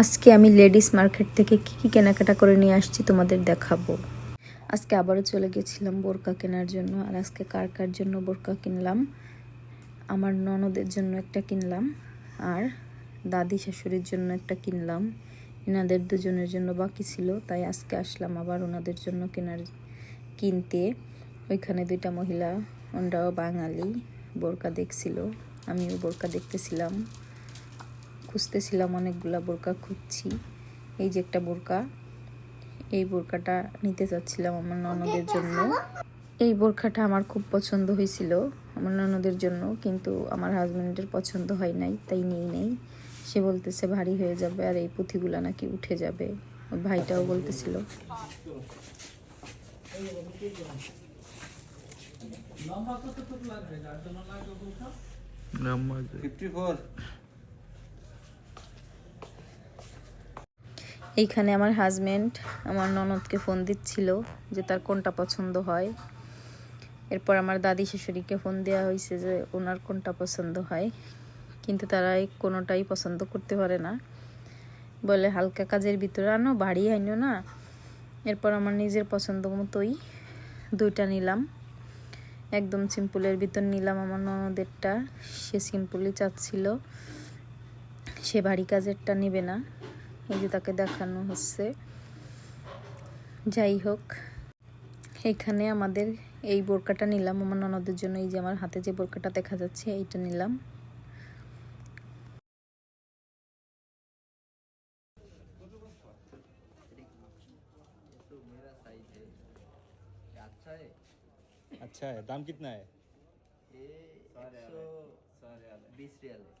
আজকে আমি ladies market থেকে কি কি কেনাকাটা করে নিয়ে আসছি তোমাদের দেখাবো। আজকে আবারও চলে গেছিলাম বোরকা কেনার জন্য, আর আজকে কার কার জন্য বোরকা কিনলাম? আমার ননদের জন্য একটা কিনলাম, আর দাদি শাশুড়ির জন্য একটা কিনলাম। এনাদের দুজনের জন্য বাকি ছিল, তাই আজকে আসলাম আবার ওনাদের জন্য কেনার কিনতে। ওইখানে দুইটা মহিলা, ওনরাও বাঙালি, বোরকা দেখছিল, আমিও বোরকা দেখতেছিলাম। খুঁজতেছিলাম অনেকগুলা বোরকা খুঁজছি। এই যে একটা বোরকা। এই বোরকাটা নিতে চাচ্ছিলাম আমার ননদের জন্য। এই বোরখাটা আমার খুব পছন্দ হয়েছিল আমার ননদের জন্য কিন্তু আমার হাজব্যান্ডের পছন্দ হয় নাই তাই নিয়ে নেই। সে বলতেছে ভারী হয়ে যাবে আর এই পুঁথিগুলা নাকি উঠে যাবে। ওর ভাইটাও বলতেছিল। ফিফটি এইখানে আমার হাজব্যান্ড আমার ননদকে ফোন দিচ্ছিল যে তার কোনটা পছন্দ হয়। এরপর আমার দাদি শাশুড়িকে ফোন দেওয়া হয়েছে যে ওনার কোনটা পছন্দ হয়। কিন্তু তারা কোনোটাই পছন্দ করতে পারে না। বলে, হালকা কাজের ভিতরে আনো, বাড়ি আইনো না। এরপর আমার নিজের পছন্দ মতোই দুইটা নিলাম। একদম সিম্পলের ভিতর নিলাম আমার ননদেরটা। সে সিম্পলই চাচ্ছিল। সে ভারী কাজেরটা নিবে না। এই যে তাকে দেখানো হচ্ছে যাই হোক এখানে আমাদের এই বোরকাটা নিলাম আমার ননদের জন্য এই যে আমার হাতে যে বোরকাটা দেখা যাচ্ছে এইটা নিলাম अच्छा है दाम कितना है बीस रियल ये,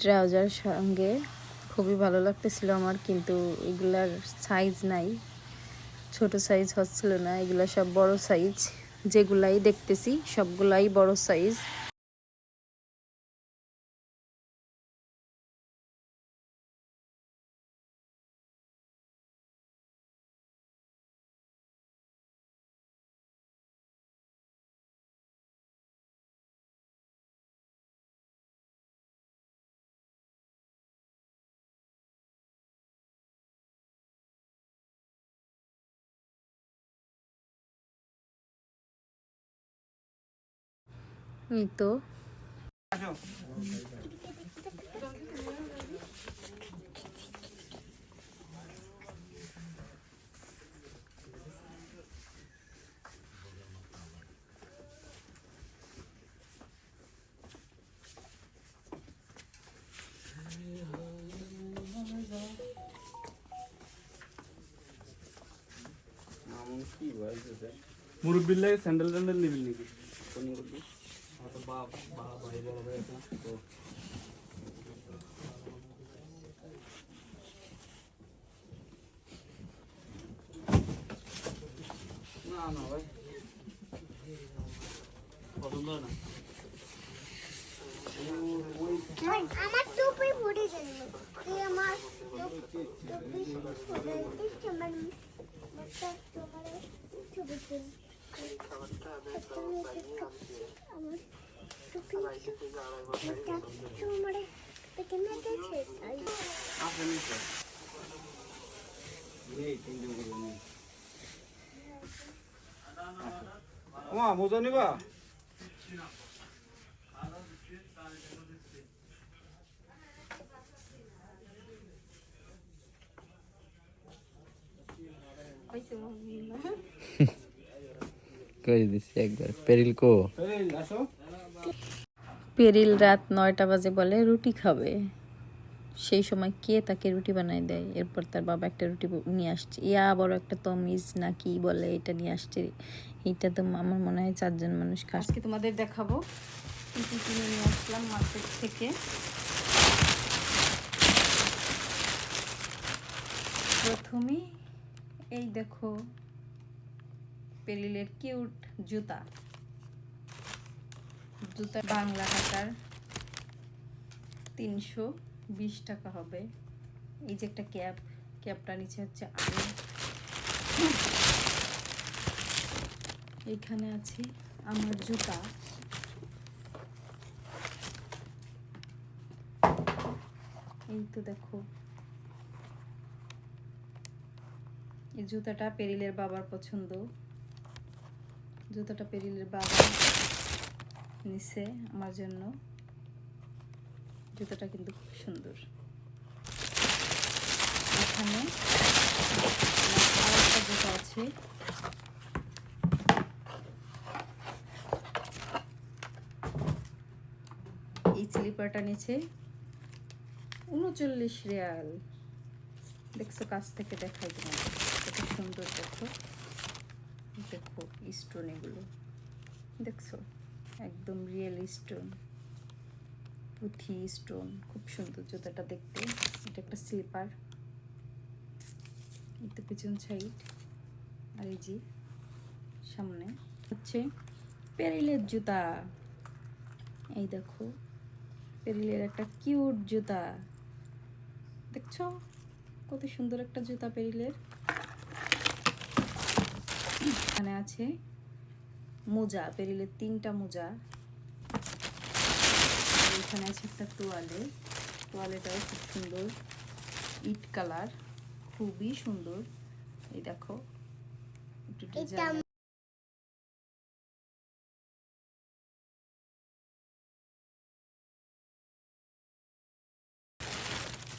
ট্রাউজার সঙ্গে খুবই ভালো লাগতেছিল আমার, কিন্তু এগুলার সাইজ নাই। ছোট সাইজ হচ্ছিল না, এগুলা সব বড় সাইজ যেগুলাই দেখতেছি, সবগুলাই বড় সাইজ তো মুরব্বির লাগে স্যান্ডেল ট্যান্ডেল নিবি নাকি? না না ভাই পছন্দ না আমার টুপি পরে গেল। তুই আমার টুপি পরে বাচ্চা, তোমার ছবি তুল আমার টুপি তোমার পেটে না গেছে তাই ওমা মোজা নিবা করে দিছি একবার পেরিল কো এই আসো পেরিল রাত নয়টা বাজে বলে রুটি খাবে। সেই সময় কে তাকে রুটি বানায় দেয়? এরপর তার বাবা একটা রুটি নিয়ে আসছে। ইয়া, বড় একটা তমিজ না কি বলে এটা নিয়ে আসছে। এটা তো আমার মনে হয় চারজন মানুষ আজকে তোমাদের দেখাবো কি কিনে নিয়ে আসলাম মার্কেট থেকে। প্রথমেই এই দেখো পেলিলের কিউট জুতা। জুতা বাংলা টাকার তিনশো বিশ টাকা হবে। এই যে একটা ক্যাপ ক্যাপটা নিচে হচ্ছে আলু এখানে আছে আমার জুতা। এই তো দেখো। এই জুতাটা পেরিলের বাবার পছন্দ। জুতাটা পেরিলের বাবা নিছে আমার জন্য। জুতোটা কিন্তু খুব সুন্দর। এখানে জুতা আছে। এই স্লিপারটা নিচে উনচল্লিশ রিয়াল। দেখছ, কাছ থেকে দেখাই তোমার কত সুন্দর দেখো। দেখো স্টোন এগুলো। দেখছ? একদম রিয়েল স্টোন পুঁথি স্টোন খুব সুন্দর জুতাটা দেখতে। এটা একটা স্লিপার এই তো পিছন সাইড আর এই যে সামনে হচ্ছে পেরিলের জুতা। এই দেখো, পেরিলের একটা কিউট জুতা। দেখছ? কত সুন্দর একটা জুতা পেরিলের। এখানে আছে মোজা পেরিলের তিনটা মোজা। এখানে আছে একটা তোয়ালে। তোয়ালেটাও খুব সুন্দর। ইট কালার। খুবই সুন্দর। এই দেখো। একটু এটা ডিজাইন।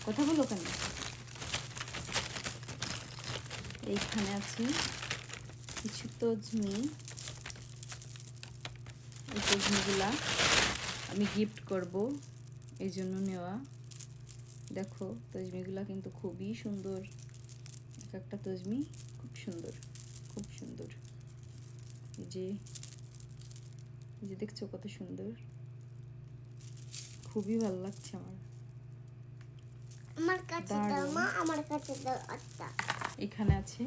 কথা বলো কেন? এইখানে আছে। কিছু তজমি এই আমি গিফট করব এই জন্য নেওয়া। দেখো তজমিগুলা কিন্তু খুবই সুন্দর। এক একটা তজমি খুব সুন্দর খুব সুন্দর। এই যে এই যে দেখছ কত সুন্দর। খুবই ভালো লাগছে আমার। আমার কাছে দাও মা আমার কাছে দাও আচ্ছা এখানে আছে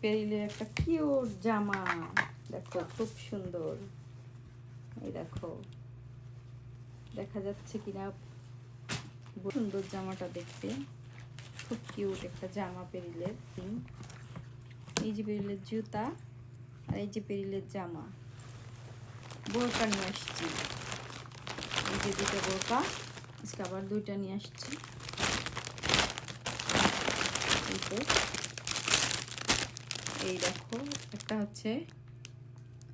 পেরিলের একটা কিউট জামা। দেখো খুব সুন্দর। এই দেখো। দেখা যাচ্ছে কিনা? সুন্দর জামাটা দেখতে। খুব কিউট একটা জামা পেরিলের। এই যে পেরিলের জুতা আর এই যে পেরিলের জামা। বোরকা নিয়ে আসছি। এই যে দুটো বোরকা, আজকে আবার দুইটা নিয়ে আসছি। এই দেখো, একটা হচ্ছে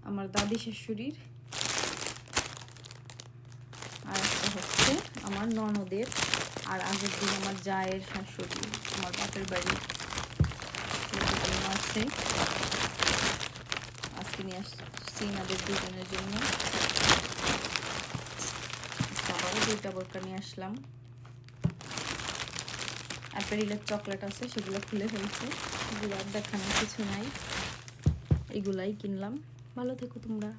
আমার দাদি শাশুড়ির আর একটা হচ্ছে আমার ননদের আর আগের দিন আমার জায়ের শাশুড়ি, আমার বাপের বাড়ি। আছে। আজকে নিয়ে আসছি আমাদের দুজনের জন্য। আবারও দুইটা বোরকা নিয়ে আসলাম। আর পেরিলের চকলেট আছে, সেগুলো খুলে ফেলছে। এগুলো আর দেখানোর কিছু নাই। এগুলাই কিনলাম। ভালো থেকো তোমরা।